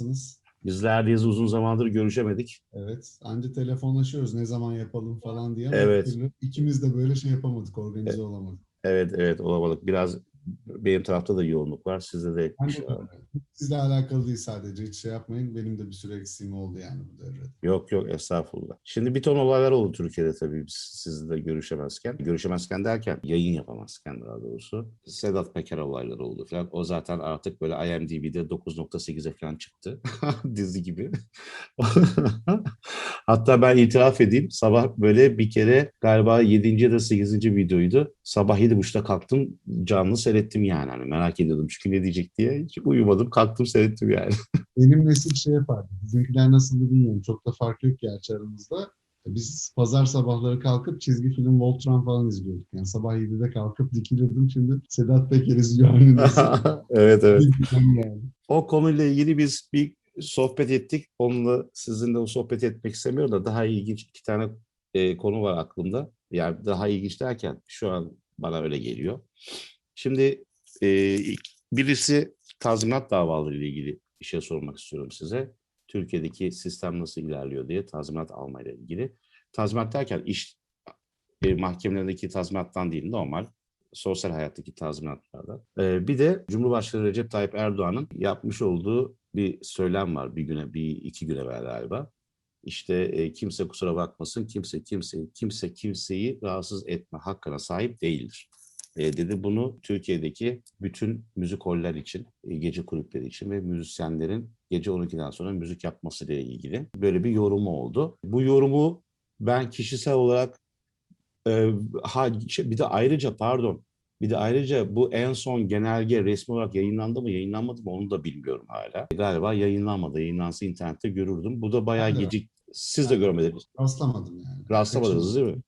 nasılsınız? Bizler deyiz uzun zamandır görüşemedik. Evet. Anca telefonlaşıyoruz ne zaman yapalım falan diye ama Evet. türlü ikimiz de böyle şey yapamadık, organize olamadık. Evet evet olamadık. Biraz benim tarafta da yoğunluk var. Sizde de Ben de iş var. öyle. Sizle alakalı değil sadece hiç şey yapmayın. Benim de bir süre eksiğim oldu yani bu devrede. Yok yok estağfurullah. Şimdi bir ton olaylar oldu Türkiye'de tabii biz sizinle görüşemezken. Görüşemezken derken yayın yapamazken daha doğrusu. Sedat Peker olayları oldu falan. O zaten artık böyle IMDb'de 9.8'e falan çıktı. Dizi gibi. Hatta ben itiraf edeyim. Sabah böyle bir kere galiba 7. ya da 8. videoydu. Sabah 7.30'da kalktım. Canlı seyrettim yani. Hani merak ediyordum çünkü ne diyecek diye. Hiç uyumadım. Kalktım seyrettim yani. Benim nesil şey yapardı. Bizimkiler nasıldı bilmiyorum. Çok da fark yok gerçi aramızda. Biz pazar sabahları kalkıp çizgi film Voltron falan izliyorduk. Yani sabah 7'de kalkıp dikilirdim. Şimdi Sedat Peker izliyor evet evet. Yani. O konuyla ilgili biz bir sohbet ettik. Onunla sizinle o sohbet etmek istemiyorum da daha ilginç iki tane e, konu var aklımda. Yani daha ilginç derken şu an bana öyle geliyor. Şimdi e, birisi tazminat davaları ile ilgili bir şey sormak istiyorum size. Türkiye'deki sistem nasıl ilerliyor diye tazminat almayla ilgili. Tazminat derken iş e, mahkemelerindeki tazminattan değil normal sosyal hayattaki tazminatlardan. Ee, bir de Cumhurbaşkanı Recep Tayyip Erdoğan'ın yapmış olduğu bir söylem var bir güne, bir iki güne evvel galiba. İşte e, kimse kusura bakmasın, kimse kimse kimse kimseyi rahatsız etme hakkına sahip değildir. E, dedi bunu Türkiye'deki bütün müzik holler için, e, gece kulüpleri için ve müzisyenlerin gece 12'den sonra müzik yapmasıyla ilgili böyle bir yorumu oldu. Bu yorumu ben kişisel olarak e, ha, şey, bir de ayrıca pardon bir de ayrıca bu en son genelge resmi olarak yayınlandı mı yayınlanmadı mı onu da bilmiyorum hala. Galiba yayınlanmadı. Yayınlansa internette görürdüm. Bu da bayağı gecik. Siz de görmediniz. Rastlamadım yani. Rastlamadınız değil mi?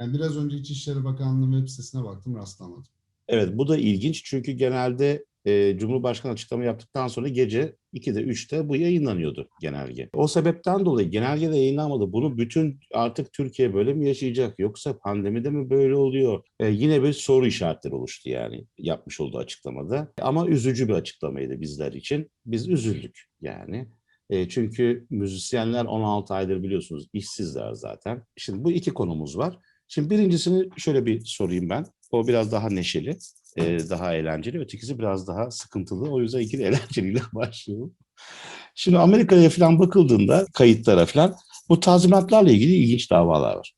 Yani biraz önce İçişleri Bakanlığı'nın web sitesine baktım rastlamadım. Evet bu da ilginç çünkü genelde e, Cumhurbaşkanı açıklama yaptıktan sonra gece 2'de 3'te bu yayınlanıyordu genelge. O sebepten dolayı genelge de yayınlanmadı. Bunu bütün artık Türkiye böyle mi yaşayacak yoksa pandemide mi böyle oluyor? E, yine bir soru işaretleri oluştu yani yapmış olduğu açıklamada. Ama üzücü bir açıklamaydı bizler için. Biz üzüldük yani. E, çünkü müzisyenler 16 aydır biliyorsunuz işsizler zaten. Şimdi bu iki konumuz var. Şimdi birincisini şöyle bir sorayım ben. O biraz daha neşeli, e, daha eğlenceli. Ötekisi biraz daha sıkıntılı. O yüzden ikili eğlenceliyle başlayalım. Şimdi Amerika'ya falan bakıldığında kayıtlara falan bu tazminatlarla ilgili ilginç davalar var.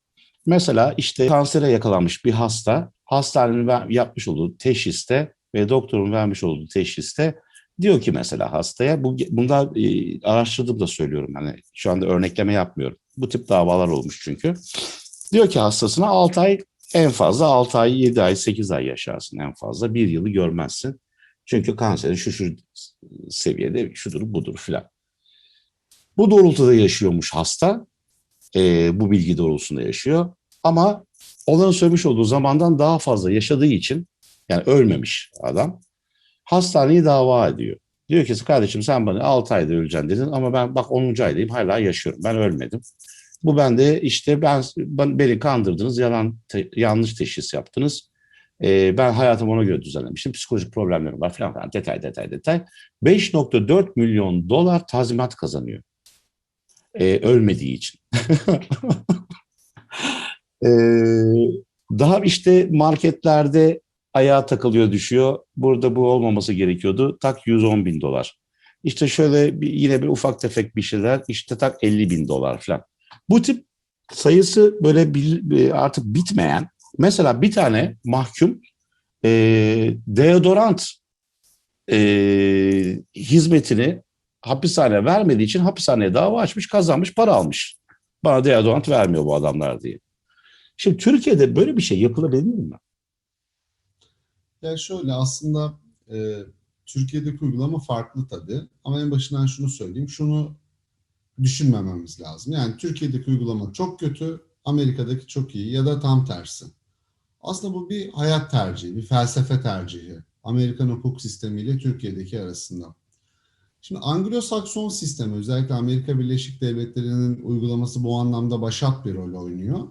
Mesela işte kansere yakalanmış bir hasta hastanenin yapmış olduğu teşhiste ve doktorun vermiş olduğu teşhiste diyor ki mesela hastaya bu bunda e, araştırdığımda söylüyorum hani şu anda örnekleme yapmıyorum. Bu tip davalar olmuş çünkü. Diyor ki hastasına 6 ay en fazla 6 ay, 7 ay, 8 ay yaşarsın en fazla. Bir yılı görmezsin. Çünkü kanseri şu şu seviyede şudur budur filan. Bu doğrultuda yaşıyormuş hasta. Ee, bu bilgi doğrultusunda yaşıyor. Ama onların söylemiş olduğu zamandan daha fazla yaşadığı için yani ölmemiş adam hastaneyi dava ediyor. Diyor ki kardeşim sen bana 6 ayda öleceksin dedin ama ben bak 10. aydayım hala yaşıyorum. Ben ölmedim. Bu bende işte ben, ben beni kandırdınız, yalan te- yanlış teşhis yaptınız. Ee, ben hayatımı ona göre düzenlemişim. Psikolojik problemlerim var falan falan detay detay detay. 5.4 milyon dolar tazminat kazanıyor. Ee, ölmediği için. Ee, daha işte marketlerde ayağa takılıyor düşüyor. Burada bu olmaması gerekiyordu. Tak 110 bin dolar. İşte şöyle bir, yine bir ufak tefek bir şeyler. İşte tak 50 bin dolar falan. Bu tip sayısı böyle bir, bir artık bitmeyen. Mesela bir tane mahkum e, deodorant e, hizmetini hapishane vermediği için hapishaneye dava açmış, kazanmış, para almış. Bana deodorant vermiyor bu adamlar diye. Şimdi Türkiye'de böyle bir şey yapılabilir mi? Ya şöyle aslında e, Türkiye'deki uygulama farklı tabii. Ama en başından şunu söyleyeyim. Şunu düşünmememiz lazım. Yani Türkiye'deki uygulama çok kötü, Amerika'daki çok iyi ya da tam tersi. Aslında bu bir hayat tercihi, bir felsefe tercihi. Amerikan hukuk sistemiyle Türkiye'deki arasında. Şimdi Anglo-Sakson sistemi özellikle Amerika Birleşik Devletleri'nin uygulaması bu anlamda başat bir rol oynuyor.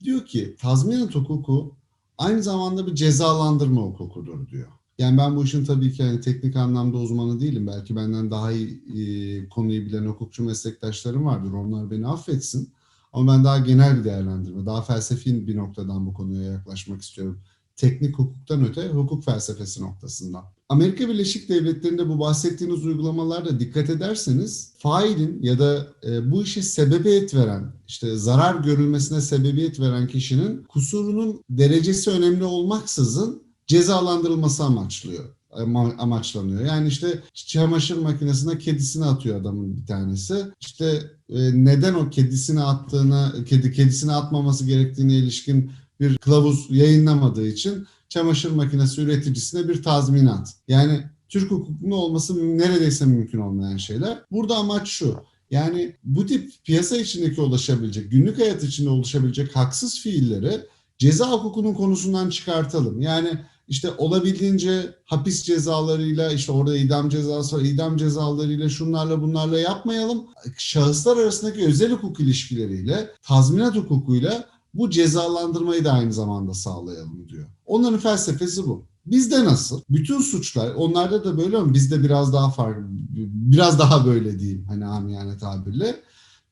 Diyor ki tazminat hukuku aynı zamanda bir cezalandırma hukukudur diyor. Yani ben bu işin tabii ki hani teknik anlamda uzmanı değilim. Belki benden daha iyi e, konuyu bilen hukukçu meslektaşlarım vardır. Onlar beni affetsin. Ama ben daha genel bir değerlendirme, daha felsefi bir noktadan bu konuya yaklaşmak istiyorum. Teknik hukuktan öte hukuk felsefesi noktasından. Amerika Birleşik Devletleri'nde bu bahsettiğiniz uygulamalarda dikkat ederseniz failin ya da e, bu işi sebebiyet veren, işte zarar görülmesine sebebiyet veren kişinin kusurunun derecesi önemli olmaksızın cezalandırılması amaçlıyor ama- amaçlanıyor. Yani işte çamaşır makinesine kedisini atıyor adamın bir tanesi. İşte e, neden o kedisini attığını, kedi kedisini atmaması gerektiğine ilişkin bir kılavuz yayınlamadığı için çamaşır makinesi üreticisine bir tazminat. Yani Türk hukukunda olması neredeyse mümkün olmayan şeyler. Burada amaç şu. Yani bu tip piyasa içindeki ulaşabilecek, günlük hayat içinde oluşabilecek haksız fiilleri ceza hukukunun konusundan çıkartalım. Yani işte olabildiğince hapis cezalarıyla işte orada idam cezası var, idam cezalarıyla şunlarla bunlarla yapmayalım. Şahıslar arasındaki özel hukuk ilişkileriyle, tazminat hukukuyla bu cezalandırmayı da aynı zamanda sağlayalım diyor. Onların felsefesi bu. Bizde nasıl? Bütün suçlar, onlarda da böyle ama bizde biraz daha farklı, biraz daha böyle diyeyim hani amiyane tabirle.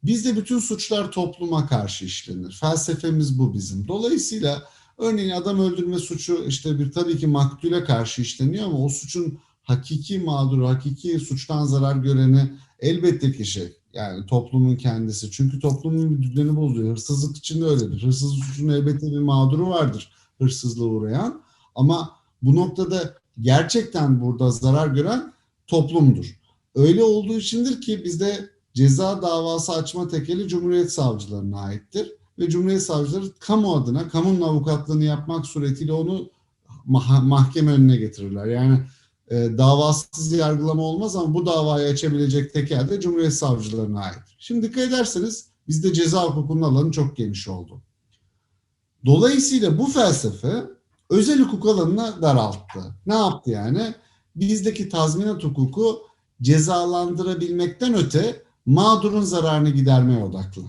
Bizde bütün suçlar topluma karşı işlenir. Felsefemiz bu bizim. Dolayısıyla örneğin adam öldürme suçu işte bir tabii ki maktule karşı işleniyor ama o suçun hakiki mağduru, hakiki suçtan zarar göreni elbette ki şey yani toplumun kendisi. Çünkü toplumun bir düzeni bozuyor. Hırsızlık için de öyledir. Hırsızlık suçun elbette bir mağduru vardır hırsızlığa uğrayan. Ama bu noktada gerçekten burada zarar gören toplumdur. Öyle olduğu içindir ki bizde ceza davası açma tekeli Cumhuriyet Savcılarına aittir. Ve Cumhuriyet Savcıları kamu adına, kamunun avukatlığını yapmak suretiyle onu mah- mahkeme önüne getirirler. Yani e, davasız yargılama olmaz ama bu davayı açabilecek tekel de Cumhuriyet Savcılarına ait. Şimdi dikkat ederseniz bizde ceza hukukunun alanı çok geniş oldu. Dolayısıyla bu felsefe özel hukuk alanına daralttı. Ne yaptı yani? Bizdeki tazminat hukuku cezalandırabilmekten öte mağdurun zararını gidermeye odaklı.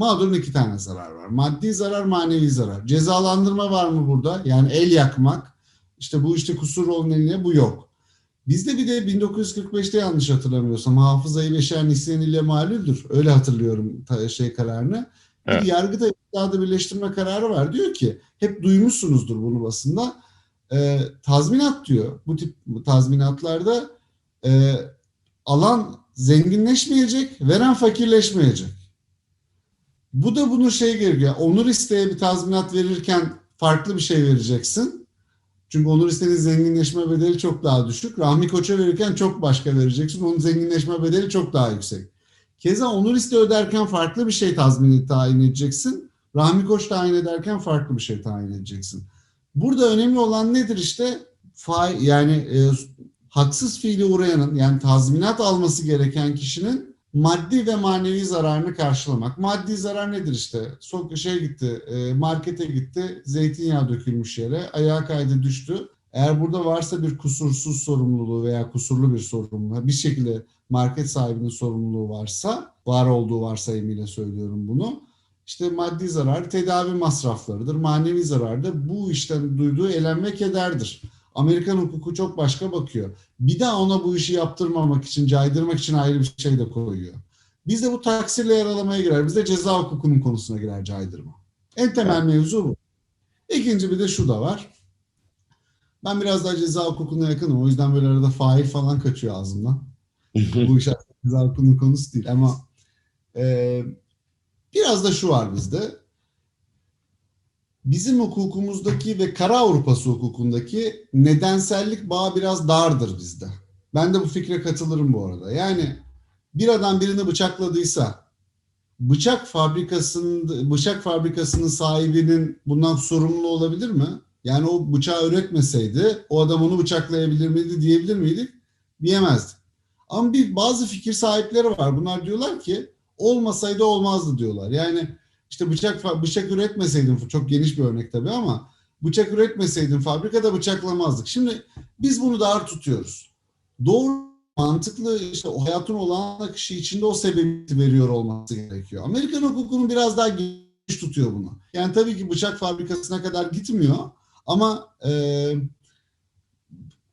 Mağdurun iki tane zarar var. Maddi zarar, manevi zarar. Cezalandırma var mı burada? Yani el yakmak. İşte bu işte kusur olan eline bu yok. Bizde bir de 1945'te yanlış hatırlamıyorsam hafızayı beşer nisyan ile malüldür. Öyle hatırlıyorum şey kararını. Evet. Bir yargıda iddiada birleştirme kararı var. Diyor ki hep duymuşsunuzdur bunu basında. Ee, tazminat diyor. Bu tip tazminatlarda e, alan zenginleşmeyecek, veren fakirleşmeyecek. Bu da bunun şey gerekiyor. Onur isteğe bir tazminat verirken farklı bir şey vereceksin. Çünkü Onur isteğinin zenginleşme bedeli çok daha düşük. Rahmi Koç'a verirken çok başka vereceksin. Onun zenginleşme bedeli çok daha yüksek. Keza Onur isteği öderken farklı bir şey tazmini tayin edeceksin. Rahmi Koç tayin ederken farklı bir şey tayin edeceksin. Burada önemli olan nedir işte? Fa yani e, haksız fiili uğrayanın yani tazminat alması gereken kişinin maddi ve manevi zararını karşılamak. Maddi zarar nedir işte? Sok şey gitti, e, markete gitti, zeytinyağı dökülmüş yere, ayağa kaydı düştü. Eğer burada varsa bir kusursuz sorumluluğu veya kusurlu bir sorumluluğu, bir şekilde market sahibinin sorumluluğu varsa, var olduğu varsayımıyla söylüyorum bunu. İşte maddi zarar tedavi masraflarıdır. Manevi zarar da bu işten duyduğu elem ve kederdir. Amerikan hukuku çok başka bakıyor. Bir daha ona bu işi yaptırmamak için, caydırmak için ayrı bir şey de koyuyor. Bizde bu taksirle yaralamaya girer. Bizde ceza hukukunun konusuna girer caydırma. En temel mevzu bu. İkinci bir de şu da var. Ben biraz daha ceza hukukuna yakınım. O yüzden böyle arada fail falan kaçıyor ağzımdan. bu iş ceza hukukunun konusu değil. Ama e, biraz da şu var bizde. Bizim hukukumuzdaki ve Kara Avrupası hukukundaki nedensellik bağı biraz dardır bizde. Ben de bu fikre katılırım bu arada. Yani bir adam birini bıçakladıysa bıçak fabrikasının bıçak fabrikasının sahibinin bundan sorumlu olabilir mi? Yani o bıçağı üretmeseydi o adam onu bıçaklayabilir miydi diyebilir miydik? Diyemezdik. Ama bir bazı fikir sahipleri var. Bunlar diyorlar ki olmasaydı olmazdı diyorlar. Yani işte bıçak bıçak üretmeseydin çok geniş bir örnek tabii ama bıçak üretmeseydin fabrikada bıçaklamazdık. Şimdi biz bunu dar tutuyoruz. Doğru mantıklı işte o hayatın olağan akışı içinde o sebebi veriyor olması gerekiyor. Amerikan hukukunun biraz daha geniş tutuyor bunu. Yani tabii ki bıçak fabrikasına kadar gitmiyor ama e,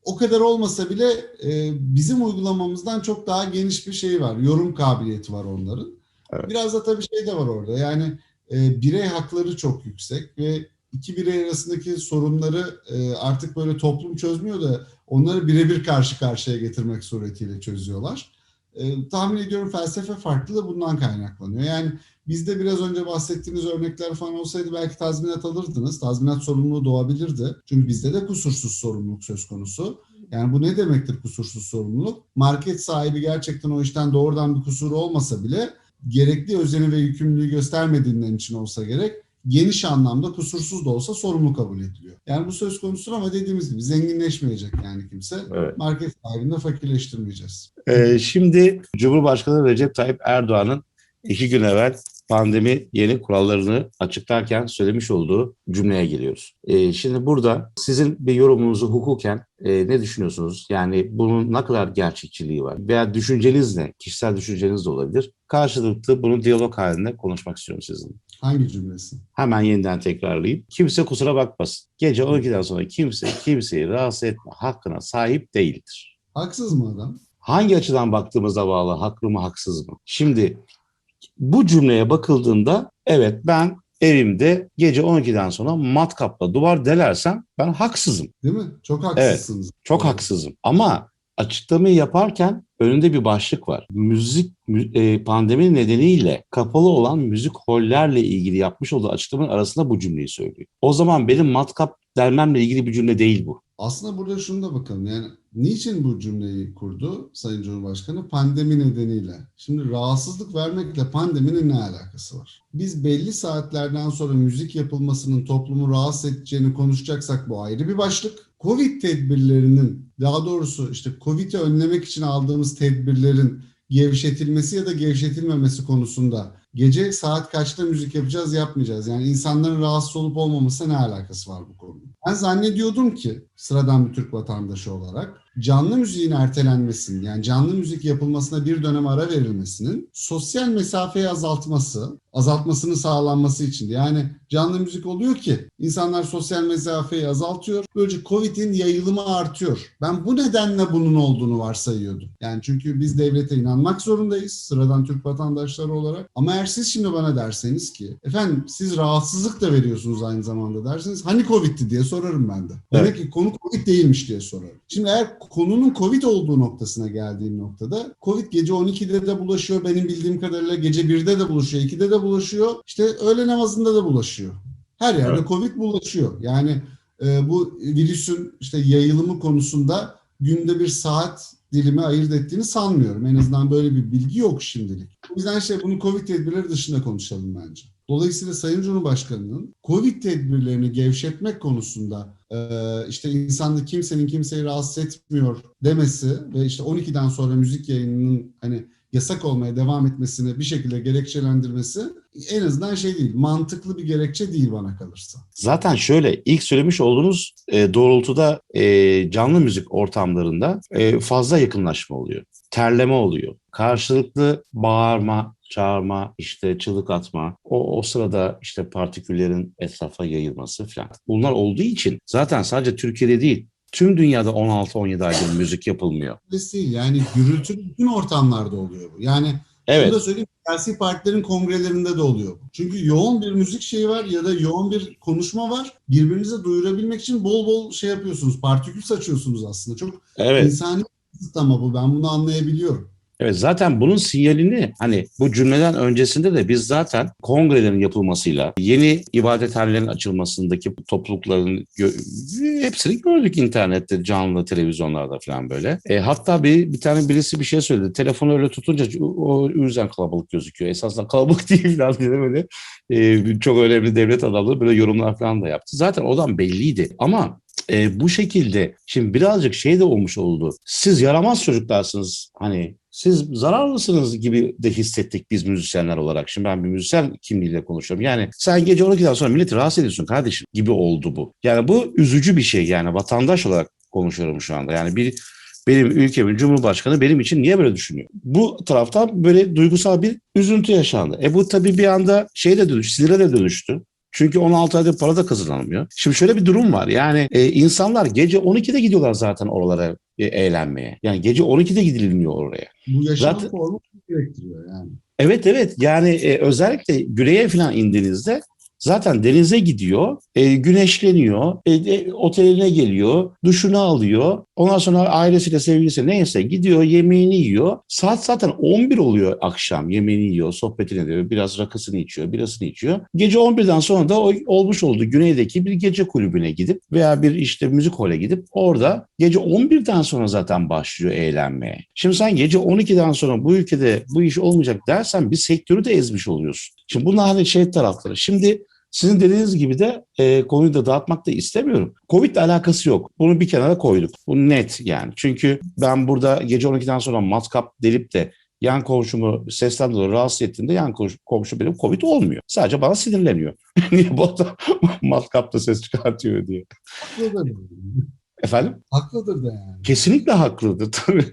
o kadar olmasa bile e, bizim uygulamamızdan çok daha geniş bir şey var. Yorum kabiliyeti var onların. Evet. Biraz da tabii şey de var orada. Yani e, birey hakları çok yüksek ve iki birey arasındaki sorunları e, artık böyle toplum çözmüyor da onları birebir karşı karşıya getirmek suretiyle çözüyorlar. E, tahmin ediyorum felsefe farklı da bundan kaynaklanıyor. Yani bizde biraz önce bahsettiğiniz örnekler falan olsaydı belki tazminat alırdınız. Tazminat sorumluluğu doğabilirdi. Çünkü bizde de kusursuz sorumluluk söz konusu. Yani bu ne demektir kusursuz sorumluluk? Market sahibi gerçekten o işten doğrudan bir kusuru olmasa bile gerekli özeni ve yükümlülüğü göstermediğinden için olsa gerek geniş anlamda kusursuz da olsa sorumlu kabul ediliyor. Yani bu söz konusu ama dediğimiz gibi zenginleşmeyecek yani kimse. Evet. Market sahibini de fakirleştirmeyeceğiz. Ee, şimdi Cumhurbaşkanı Recep Tayyip Erdoğan'ın iki gün evvel pandemi yeni kurallarını açıklarken söylemiş olduğu cümleye geliyoruz. Ee, şimdi burada sizin bir yorumunuzu hukuken e, ne düşünüyorsunuz? Yani bunun ne kadar gerçekçiliği var? Veya düşünceniz ne? Kişisel düşünceniz de olabilir. Karşılıklı bunu diyalog halinde konuşmak istiyorum sizinle. Hangi cümlesi? Hemen yeniden tekrarlayayım. Kimse kusura bakmasın. Gece 12'den sonra kimse kimseyi rahatsız etme hakkına sahip değildir. Haksız mı adam? Hangi açıdan baktığımıza bağlı haklı mı haksız mı? Şimdi bu cümleye bakıldığında evet ben evimde gece 12'den sonra matkapla duvar delersem ben haksızım. Değil mi? Çok haksızsınız. Çok Evet. haksızım. Ama açıklamayı yaparken önünde bir başlık var. Müzik mü- e, pandemi nedeniyle kapalı olan müzik hollerle ilgili yapmış olduğu açıklamanın arasında bu cümleyi söylüyor. O zaman benim matkap delmemle ilgili bir cümle değil bu. Aslında burada şunu da bakalım. Yani niçin bu cümleyi kurdu Sayın Cumhurbaşkanı? Pandemi nedeniyle. Şimdi rahatsızlık vermekle pandeminin ne alakası var? Biz belli saatlerden sonra müzik yapılmasının toplumu rahatsız edeceğini konuşacaksak bu ayrı bir başlık. Covid tedbirlerinin daha doğrusu işte Covid'i önlemek için aldığımız tedbirlerin gevşetilmesi ya da gevşetilmemesi konusunda gece saat kaçta müzik yapacağız yapmayacağız. Yani insanların rahatsız olup olmaması ne alakası var bu konunun? Ben zannediyordum ki sıradan bir Türk vatandaşı olarak canlı müziğin ertelenmesinin yani canlı müzik yapılmasına bir dönem ara verilmesinin sosyal mesafeyi azaltması, azaltmasının sağlanması için. Yani canlı müzik oluyor ki insanlar sosyal mesafeyi azaltıyor. Böylece Covid'in yayılımı artıyor. Ben bu nedenle bunun olduğunu varsayıyordum. Yani çünkü biz devlete inanmak zorundayız sıradan Türk vatandaşları olarak. Ama eğer siz şimdi bana derseniz ki efendim siz rahatsızlık da veriyorsunuz aynı zamanda derseniz hani Covid'ti diye sorarım ben de. Demek ki konu Covid değilmiş diye sorarım. Şimdi eğer konunun Covid olduğu noktasına geldiğim noktada Covid gece 12'de de bulaşıyor. Benim bildiğim kadarıyla gece 1'de de bulaşıyor, 2'de de bulaşıyor. İşte öğle namazında da bulaşıyor. Her yerde Evet. Covid bulaşıyor. Yani e, bu virüsün işte yayılımı konusunda günde bir saat dilimi ayırt ettiğini sanmıyorum. En azından böyle bir bilgi yok şimdilik. O yüzden şey bunu Covid tedbirleri dışında konuşalım bence. Dolayısıyla Sayın Cumhurbaşkanı'nın Covid tedbirlerini gevşetmek konusunda e, işte insanda kimsenin kimseyi rahatsız etmiyor demesi ve işte 12'den sonra müzik yayınının hani yasak olmaya devam etmesini bir şekilde gerekçelendirmesi en azından şey değil, mantıklı bir gerekçe değil bana kalırsa. Zaten şöyle ilk söylemiş olduğunuz e, doğrultuda e, canlı müzik ortamlarında e, fazla yakınlaşma oluyor. Terleme oluyor. Karşılıklı bağırma, çağırma, işte çığlık atma. O, o sırada işte partiküllerin etrafa yayılması falan. Bunlar olduğu için zaten sadece Türkiye'de değil tüm dünyada 16-17 aydır müzik yapılmıyor. Yani gürültülü bütün ortamlarda oluyor bu. Yani Evet. Şunu da söyleyeyim siyasi partilerin kongrelerinde de oluyor. Çünkü yoğun bir müzik şeyi var ya da yoğun bir konuşma var. Birbirinize duyurabilmek için bol bol şey yapıyorsunuz. Partikül saçıyorsunuz aslında. Çok Evet. insani bir kısıtlama bu. Ben bunu anlayabiliyorum. Evet zaten bunun sinyalini hani bu cümleden öncesinde de biz zaten kongrelerin yapılmasıyla yeni ibadethanelerin açılmasındaki toplulukların gö- hepsini gördük internette canlı televizyonlarda falan böyle. E, hatta bir, bir tane birisi bir şey söyledi. Telefonu öyle tutunca o, yüzden kalabalık gözüküyor. Esasında kalabalık değil falan diye böyle e, çok önemli devlet adamları böyle yorumlar falan da yaptı. Zaten odan belliydi ama e, bu şekilde şimdi birazcık şey de olmuş oldu. Siz yaramaz çocuklarsınız hani siz zararlısınız gibi de hissettik biz müzisyenler olarak. Şimdi ben bir müzisyen kimliğiyle konuşuyorum. Yani sen gece 12'den sonra milleti rahatsız ediyorsun kardeşim gibi oldu bu. Yani bu üzücü bir şey yani vatandaş olarak konuşuyorum şu anda. Yani bir benim ülkemin cumhurbaşkanı benim için niye böyle düşünüyor? Bu taraftan böyle duygusal bir üzüntü yaşandı. E bu tabii bir anda şey de dönüştü, sinire de dönüştü. Çünkü 16 aydır para da kazanılmıyor. Şimdi şöyle bir durum var. Yani e, insanlar gece 12'de gidiyorlar zaten oralara e, eğlenmeye. Yani gece 12'de gidilmiyor oraya. Bu yaşam Zaten- formu gerektiriyor yani. Evet evet yani e, özellikle güneye falan indiğinizde zaten denize gidiyor, e, güneşleniyor, e, e, oteline geliyor, duşunu alıyor. Ondan sonra ailesiyle sevgilisi neyse gidiyor yemeğini yiyor. Saat zaten 11 oluyor akşam yemeğini yiyor, sohbetini ediyor, biraz rakısını içiyor, birasını içiyor. Gece 11'den sonra da o olmuş olduğu güneydeki bir gece kulübüne gidip veya bir işte müzik hole gidip orada gece 11'den sonra zaten başlıyor eğlenmeye. Şimdi sen gece 12'den sonra bu ülkede bu iş olmayacak dersen bir sektörü de ezmiş oluyorsun. Şimdi bunlar hani şey tarafları. Şimdi sizin dediğiniz gibi de e, konuyu da dağıtmak da istemiyorum. Covid ile alakası yok. Bunu bir kenara koyduk. Bu net yani. Çünkü ben burada gece 12'den sonra matkap delip de yan komşumu sesten dolayı rahatsız ettiğimde yan komşu, komşu benim Covid olmuyor. Sadece bana sinirleniyor. Niye bu adam matkapta ses çıkartıyor diye. Haklıdır. Efendim? Haklıdır da yani. Kesinlikle haklıdır tabii.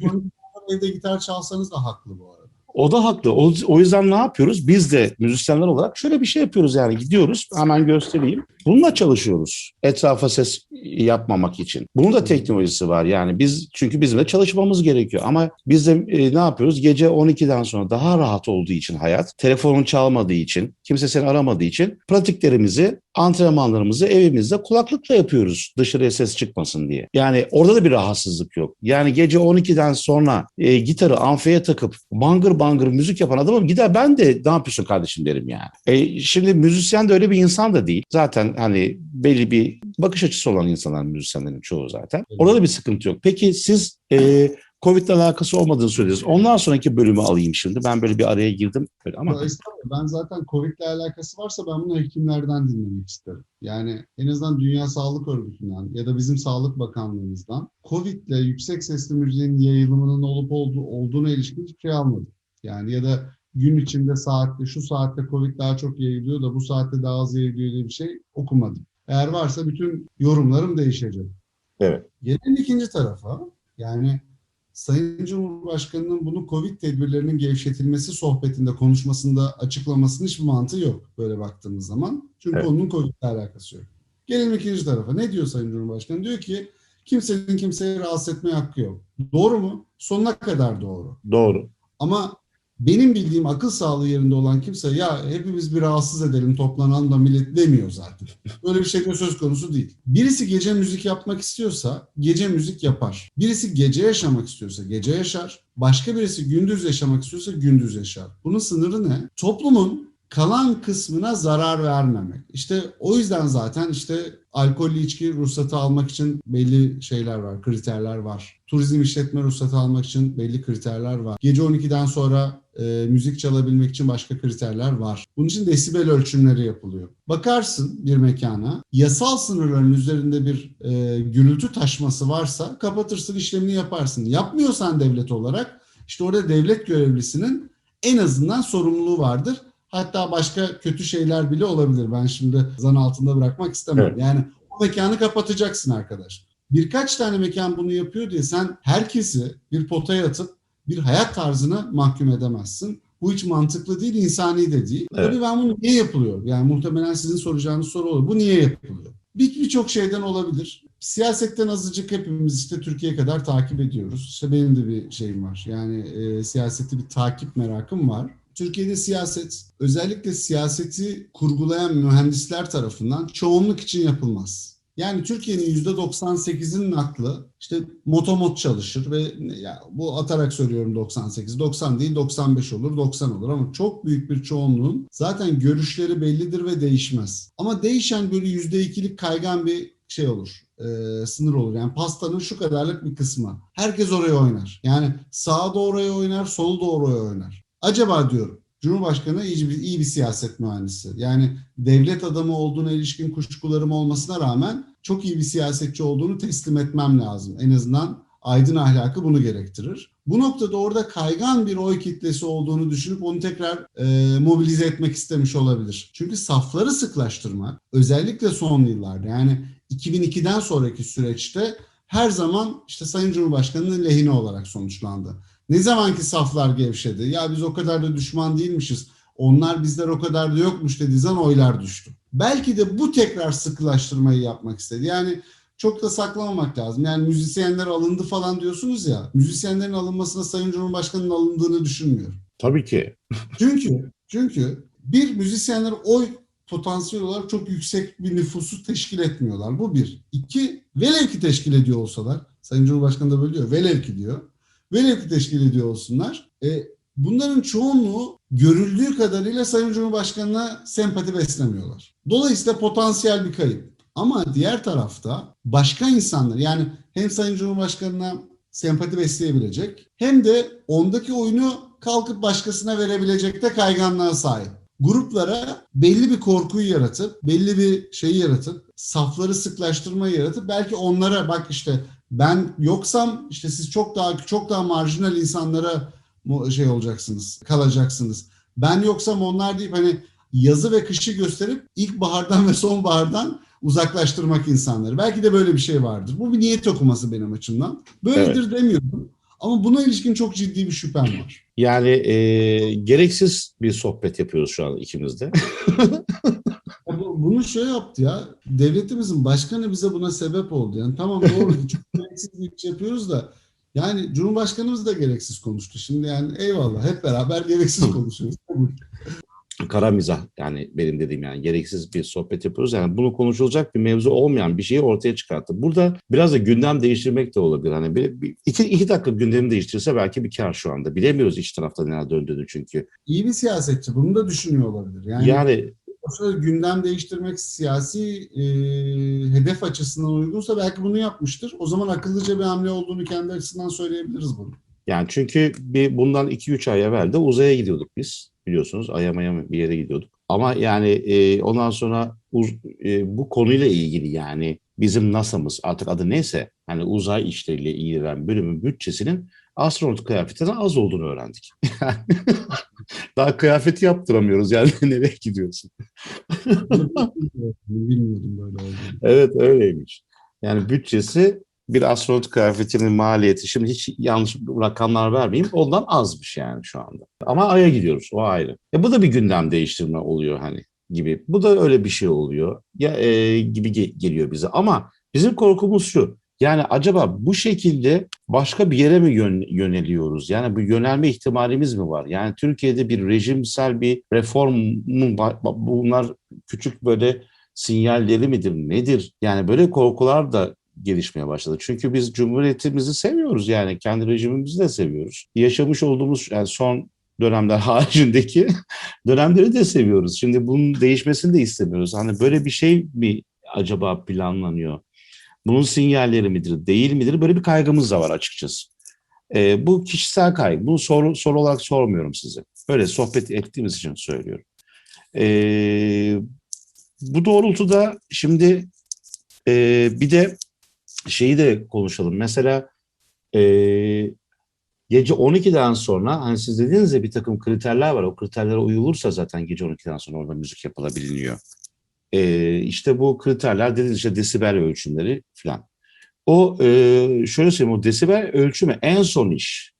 Evde gitar çalsanız da haklı bu arada. O da haklı. O, o yüzden ne yapıyoruz? Biz de müzisyenler olarak şöyle bir şey yapıyoruz yani gidiyoruz. Hemen göstereyim. Bununla çalışıyoruz. Etrafa ses yapmamak için. Bunun da teknolojisi var. Yani biz çünkü bizim de çalışmamız gerekiyor. Ama biz de e, ne yapıyoruz? Gece 12'den sonra daha rahat olduğu için hayat, telefonun çalmadığı için, kimse seni aramadığı için pratiklerimizi, antrenmanlarımızı evimizde kulaklıkla yapıyoruz. Dışarıya ses çıkmasın diye. Yani orada da bir rahatsızlık yok. Yani gece 12'den sonra e, gitarı amfiye takıp bangır bangır müzik yapan adamım gider ben de ne yapıyorsun kardeşim derim yani. E, şimdi müzisyen de öyle bir insan da değil. Zaten hani belli bir bakış açısı olan insanlar müzisyenlerin çoğu zaten. Orada da bir sıkıntı yok. Peki siz e, Covid'le alakası olmadığını söylediniz. Ondan sonraki bölümü alayım şimdi. Ben böyle bir araya girdim. Böyle ama. Ben zaten Covid'le alakası varsa ben bunu hekimlerden dinlemek isterim. Yani en azından Dünya Sağlık Örgütü'nden ya da bizim Sağlık Bakanlığımızdan Covid'le yüksek sesli müziğin yayılımının olup olduğu, olduğuna ilişkin hiçbir şey almadım. Yani ya da gün içinde saatte şu saatte Covid daha çok yayılıyor da bu saatte daha az yayılıyor diye bir şey okumadım. Eğer varsa bütün yorumlarım değişecek. Evet. Gelelim ikinci tarafa. Yani Sayın Cumhurbaşkanı'nın bunu Covid tedbirlerinin gevşetilmesi sohbetinde, konuşmasında açıklamasının hiçbir mantığı yok böyle baktığımız zaman. Çünkü Evet. konunun Covid ile alakası yok. Gelelim ikinci tarafa. Ne diyor Sayın Cumhurbaşkanı? Diyor ki kimsenin kimseyi rahatsız etmeye hakkı yok. Doğru mu? Sonuna kadar doğru. doğru. Ama benim bildiğim akıl sağlığı yerinde olan kimse ya hepimiz bir rahatsız edelim toplanalım da millet demiyor zaten. Öyle bir şey de söz konusu değil. Birisi gece müzik yapmak istiyorsa gece müzik yapar. Birisi gece yaşamak istiyorsa gece yaşar. Başka birisi gündüz yaşamak istiyorsa gündüz yaşar. Bunun sınırı ne? Toplumun kalan kısmına zarar vermemek. İşte o yüzden zaten işte alkollü içki ruhsatı almak için belli şeyler var, kriterler var. Turizm işletme ruhsatı almak için belli kriterler var. Gece 12'den sonra e, müzik çalabilmek için başka kriterler var. Bunun için desibel ölçümleri yapılıyor. Bakarsın bir mekana, yasal sınırların üzerinde bir e, gürültü taşması varsa kapatırsın işlemini yaparsın. Yapmıyorsan devlet olarak işte orada devlet görevlisinin en azından sorumluluğu vardır. Hatta başka kötü şeyler bile olabilir. Ben şimdi zan altında bırakmak istemem. Evet. Yani o mekanı kapatacaksın arkadaş. Birkaç tane mekan bunu yapıyor diye sen herkesi bir potaya atıp bir hayat tarzına mahkum edemezsin. Bu hiç mantıklı değil, insani de değil. Evet. Tabii ben bunu niye yapılıyor? Yani muhtemelen sizin soracağınız soru olur. Bu niye yapılıyor? Bir birçok şeyden olabilir. Siyasetten azıcık hepimiz işte Türkiye kadar takip ediyoruz. İşte benim de bir şeyim var. Yani e, siyaseti bir takip merakım var. Türkiye'de siyaset özellikle siyaseti kurgulayan mühendisler tarafından çoğunluk için yapılmaz. Yani Türkiye'nin %98'inin aklı işte motomot çalışır ve ya bu atarak söylüyorum 98, 90 değil 95 olur, 90 olur ama çok büyük bir çoğunluğun zaten görüşleri bellidir ve değişmez. Ama değişen böyle %2'lik kaygan bir şey olur, e, sınır olur. Yani pastanın şu kadarlık bir kısmı. Herkes oraya oynar. Yani sağa doğru oraya oynar, solu doğru oraya oynar. Acaba diyorum Cumhurbaşkanı iyi bir, iyi bir siyaset mühendisi. Yani devlet adamı olduğuna ilişkin kuşkularım olmasına rağmen çok iyi bir siyasetçi olduğunu teslim etmem lazım. En azından aydın ahlakı bunu gerektirir. Bu noktada orada kaygan bir oy kitlesi olduğunu düşünüp onu tekrar e, mobilize etmek istemiş olabilir. Çünkü safları sıklaştırmak özellikle son yıllarda yani 2002'den sonraki süreçte her zaman işte Sayın Cumhurbaşkanı'nın lehine olarak sonuçlandı. Ne zamanki saflar gevşedi, ya biz o kadar da düşman değilmişiz, onlar bizler o kadar da yokmuş dediği zaman oylar düştü. Belki de bu tekrar sıkılaştırmayı yapmak istedi. Yani çok da saklamamak lazım. Yani müzisyenler alındı falan diyorsunuz ya. Müzisyenlerin alınmasına Sayın Cumhurbaşkanı'nın alındığını düşünmüyorum. Tabii ki. Çünkü çünkü bir müzisyenler oy potansiyel olarak çok yüksek bir nüfusu teşkil etmiyorlar. Bu bir. İki, velev ki teşkil ediyor olsalar, Sayın Cumhurbaşkanı da böyle diyor, velev ki diyor. Velev ki teşkil ediyor olsunlar. E, bunların çoğunluğu görüldüğü kadarıyla Sayın Cumhurbaşkanı'na sempati beslemiyorlar. Dolayısıyla potansiyel bir kayıp. Ama diğer tarafta başka insanlar yani hem Sayın Cumhurbaşkanı'na sempati besleyebilecek hem de ondaki oyunu kalkıp başkasına verebilecek de kayganlığa sahip. Gruplara belli bir korkuyu yaratıp, belli bir şeyi yaratıp, safları sıklaştırmayı yaratıp belki onlara bak işte ben yoksam işte siz çok daha çok daha marjinal insanlara şey olacaksınız, kalacaksınız. Ben yoksam onlar deyip hani yazı ve kışı gösterip ilkbahardan ve sonbahardan uzaklaştırmak insanları. Belki de böyle bir şey vardır. Bu bir niyet okuması benim açımdan. Böyledir demiyorum. Ama buna ilişkin çok ciddi bir şüphem var. Yani e, gereksiz bir sohbet yapıyoruz şu an ikimiz de. Bu, bunu şey yaptı ya. Devletimizin başkanı bize buna sebep oldu. Yani tamam doğru çok gereksiz bir iş yapıyoruz da yani Cumhurbaşkanımız da gereksiz konuştu. Şimdi yani eyvallah hep beraber gereksiz konuşuyoruz. Kara mizah yani benim dediğim yani gereksiz bir sohbet yapıyoruz. Yani bunu konuşulacak bir mevzu olmayan bir şeyi ortaya çıkarttı. Burada biraz da gündem değiştirmek de olabilir. Hani bir, bir- iki, iki dakika gündemi değiştirse belki bir kar şu anda. Bilemiyoruz iç tarafta neler döndüğünü çünkü. İyi bir siyasetçi bunu da düşünüyor olabilir. Yani, Yani şöyle gündem değiştirmek siyasi e, hedef açısından uygunsa belki bunu yapmıştır. O zaman akıllıca bir hamle olduğunu kendi açısından söyleyebiliriz bunu. Yani çünkü bir bundan 2-3 ay evvel de uzaya gidiyorduk biz. Biliyorsunuz Ay'a maya bir yere gidiyorduk. Ama yani e, ondan sonra uz- e, bu konuyla ilgili yani bizim NASA'mız artık adı neyse hani uzay işleriyle ilgilenen bölümün bütçesinin astronot kıyafetinden az olduğunu öğrendik. Yani Daha kıyafeti yaptıramıyoruz yani nereye gidiyorsun? Bilmiyordum böyle olduğunu. Evet öyleymiş. Yani bütçesi bir astronot kıyafetinin maliyeti şimdi hiç yanlış rakamlar vermeyeyim ondan azmış yani şu anda. Ama Ay'a gidiyoruz o ayrı. E bu da bir gündem değiştirme oluyor hani gibi. Bu da öyle bir şey oluyor ya e, gibi ge- geliyor bize. Ama bizim korkumuz şu. Yani acaba bu şekilde başka bir yere mi yön- yöneliyoruz? Yani bu yönelme ihtimalimiz mi var? Yani Türkiye'de bir rejimsel bir reformun bunlar küçük böyle sinyalleri midir nedir? Yani böyle korkular da gelişmeye başladı. Çünkü biz cumhuriyetimizi seviyoruz yani kendi rejimimizi de seviyoruz. Yaşamış olduğumuz yani son dönemler haricindeki dönemleri de seviyoruz. Şimdi bunun değişmesini de istemiyoruz. Hani böyle bir şey mi acaba planlanıyor? Bunun sinyalleri midir, değil midir? Böyle bir kaygımız da var açıkçası. Ee, bu kişisel kaygı. Bunu soru, soru olarak sormuyorum size. Böyle sohbet ettiğimiz için söylüyorum. Ee, bu doğrultuda şimdi e, bir de şeyi de konuşalım. Mesela e, gece 12'den sonra hani siz dediniz ya bir takım kriterler var. O kriterlere uyulursa zaten gece 12'den sonra orada müzik yapılabiliyor. E, işte bu kriterler dediniz işte desibel ölçümleri falan. O e, şöyle söyleyeyim o desibel ölçümü en son iş.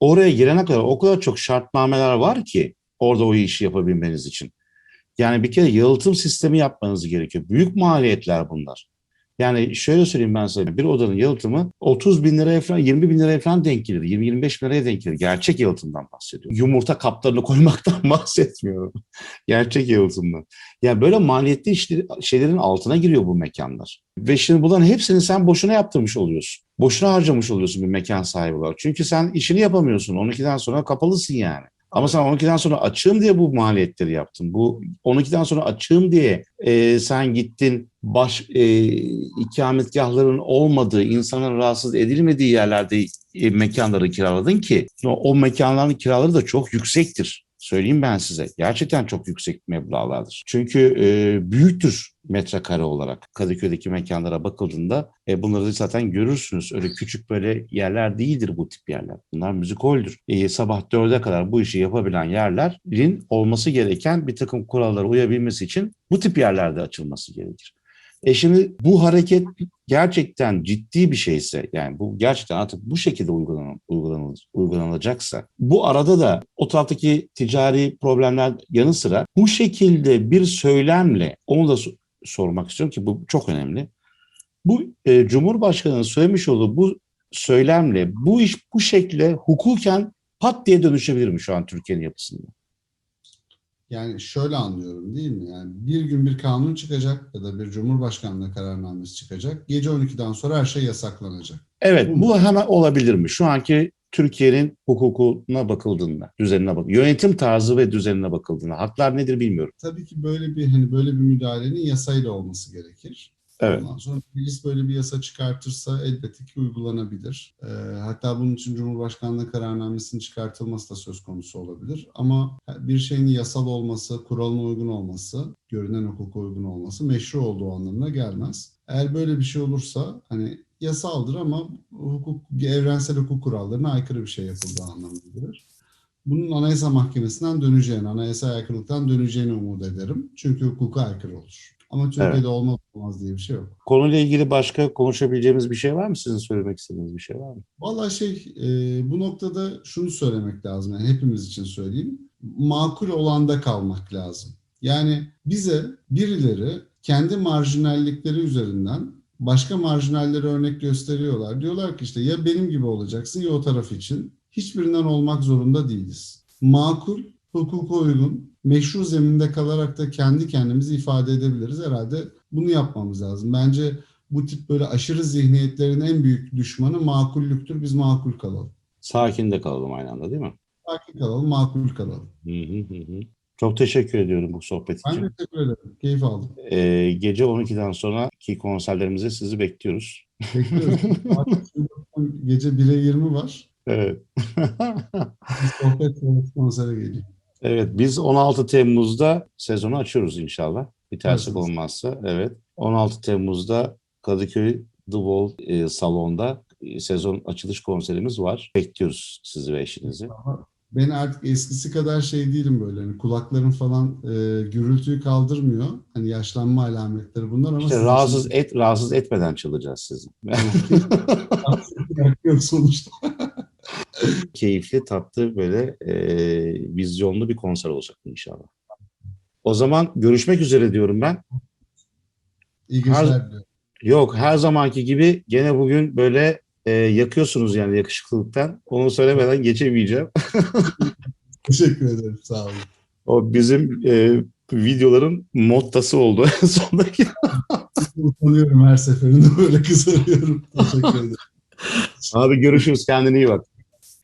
Oraya girene kadar o kadar çok şartnameler var ki orada o işi yapabilmeniz için. Yani bir kere yalıtım sistemi yapmanız gerekiyor. Büyük maliyetler bunlar. Yani şöyle söyleyeyim ben size. Bir odanın yalıtımı 30 bin liraya falan 20 bin liraya falan denk gelir. 20-25 bin liraya denk gelir. Gerçek yalıtımdan bahsediyorum. Yumurta kaplarını koymaktan bahsetmiyorum. Gerçek yalıtımdan. Yani böyle maliyetli işleri, şeylerin altına giriyor bu mekanlar. Ve şimdi bunların hepsini sen boşuna yaptırmış oluyorsun. Boşuna harcamış oluyorsun bir mekan sahibi olarak. Çünkü sen işini yapamıyorsun. 12'den sonra kapalısın yani. Ama sen 12'den sonra açığım diye bu maliyetleri yaptın. Bu 12'den sonra açığım diye e, sen gittin baş e, ikametgahların olmadığı, insanların rahatsız edilmediği yerlerde e, mekanları kiraladın ki o, mekanların kiraları da çok yüksektir. Söyleyeyim ben size. Gerçekten çok yüksek meblağlardır. Çünkü e, büyüktür metrekare olarak Kadıköy'deki mekanlara bakıldığında e, bunları zaten görürsünüz. Öyle küçük böyle yerler değildir bu tip yerler. Bunlar müzikoldür. E, sabah dörde kadar bu işi yapabilen yerlerin olması gereken bir takım kurallara uyabilmesi için bu tip yerlerde açılması gerekir. E şimdi bu hareket gerçekten ciddi bir şeyse yani bu gerçekten artık bu şekilde uygulan, uygulanıl, uygulanacaksa bu arada da o taraftaki ticari problemler yanı sıra bu şekilde bir söylemle onu da so- sormak istiyorum ki bu çok önemli. Bu e, Cumhurbaşkanı'nın söylemiş olduğu bu söylemle bu iş bu şekilde hukuken pat diye dönüşebilir mi şu an Türkiye'nin yapısında? Yani şöyle anlıyorum değil mi? Yani bir gün bir kanun çıkacak ya da bir Cumhurbaşkanlığı kararnamesi çıkacak. Gece 12'den sonra her şey yasaklanacak. Evet, Bu bu hemen olabilir mi? Şu anki Türkiye'nin hukukuna bakıldığında, düzenine bak, yönetim tarzı ve düzenine bakıldığında, haklar nedir bilmiyorum. Tabii ki böyle bir hani böyle bir müdahalenin yasayla olması gerekir. Evet. Ondan sonra meclis böyle bir yasa çıkartırsa elbette ki uygulanabilir. Ee, hatta bunun için Cumhurbaşkanlığı kararnamesinin çıkartılması da söz konusu olabilir. Ama bir şeyin yasal olması, kuralına uygun olması, görünen hukuka uygun olması meşru olduğu anlamına gelmez. Eğer böyle bir şey olursa hani yasaldır ama hukuk evrensel hukuk kurallarına aykırı bir şey yapıldığı anlamına gelir. Bunun Anayasa Mahkemesi'nden döneceğini, anayasa aykırılıktan döneceğini umut ederim. Çünkü hukuka aykırı olur. Ama Türkiye'de Evet. olmaz olmaz diye bir şey yok. Konuyla ilgili başka konuşabileceğimiz bir şey var mı? Sizin söylemek istediğiniz bir şey var mı? Vallahi şey e, bu noktada şunu söylemek lazım yani hepimiz için söyleyeyim. Makul olanda kalmak lazım. Yani bize birileri kendi marjinallikleri üzerinden başka marjinallere örnek gösteriyorlar. Diyorlar ki işte ya benim gibi olacaksın ya o taraf için. Hiçbirinden olmak zorunda değiliz. Makul, hukuka uygun, meşru zeminde kalarak da kendi kendimizi ifade edebiliriz. Herhalde bunu yapmamız lazım. Bence bu tip böyle aşırı zihniyetlerin en büyük düşmanı makullüktür. Biz makul kalalım. Sakin de kalalım aynı anda değil mi? Sakin kalalım, makul kalalım. Hı hı hı. Çok teşekkür ediyorum bu sohbet Ben için. de teşekkür ederim. Keyif aldım. Ee, gece 12'den sonraki konserlerimize sizi bekliyoruz. Bekliyoruz. Gece 1'e 20 var. Evet. Sohbet konsere geliyor. Evet, biz 16 Temmuz'da sezonu açıyoruz inşallah. Bir terslik olmazsa. Evet. 16 Temmuz'da Kadıköy The Wall e, salonda e, sezon açılış konserimiz var. Bekliyoruz sizi ve eşinizi. Ben artık eskisi kadar şey değilim böyle. Hani kulaklarım falan e, gürültüyü kaldırmıyor. Hani yaşlanma alametleri bunlar ama İşte rahatsız için et rahatsız etmeden çalacağız sizi. yok sonuçta. Keyifli, tatlı böyle e, vizyonlu bir konser olacak inşallah. O zaman görüşmek üzere diyorum ben. İyi Her- diliyorum. Yok her zamanki gibi gene bugün böyle e, yakıyorsunuz yani yakışıklılıktan. Onu söylemeden geçemeyeceğim. Teşekkür ederim. Sağ olun. O bizim e, videoların mottası oldu en sondaki. Utanıyorum her seferinde böyle kızarıyorum. Teşekkür ederim. Abi görüşürüz kendine iyi bak.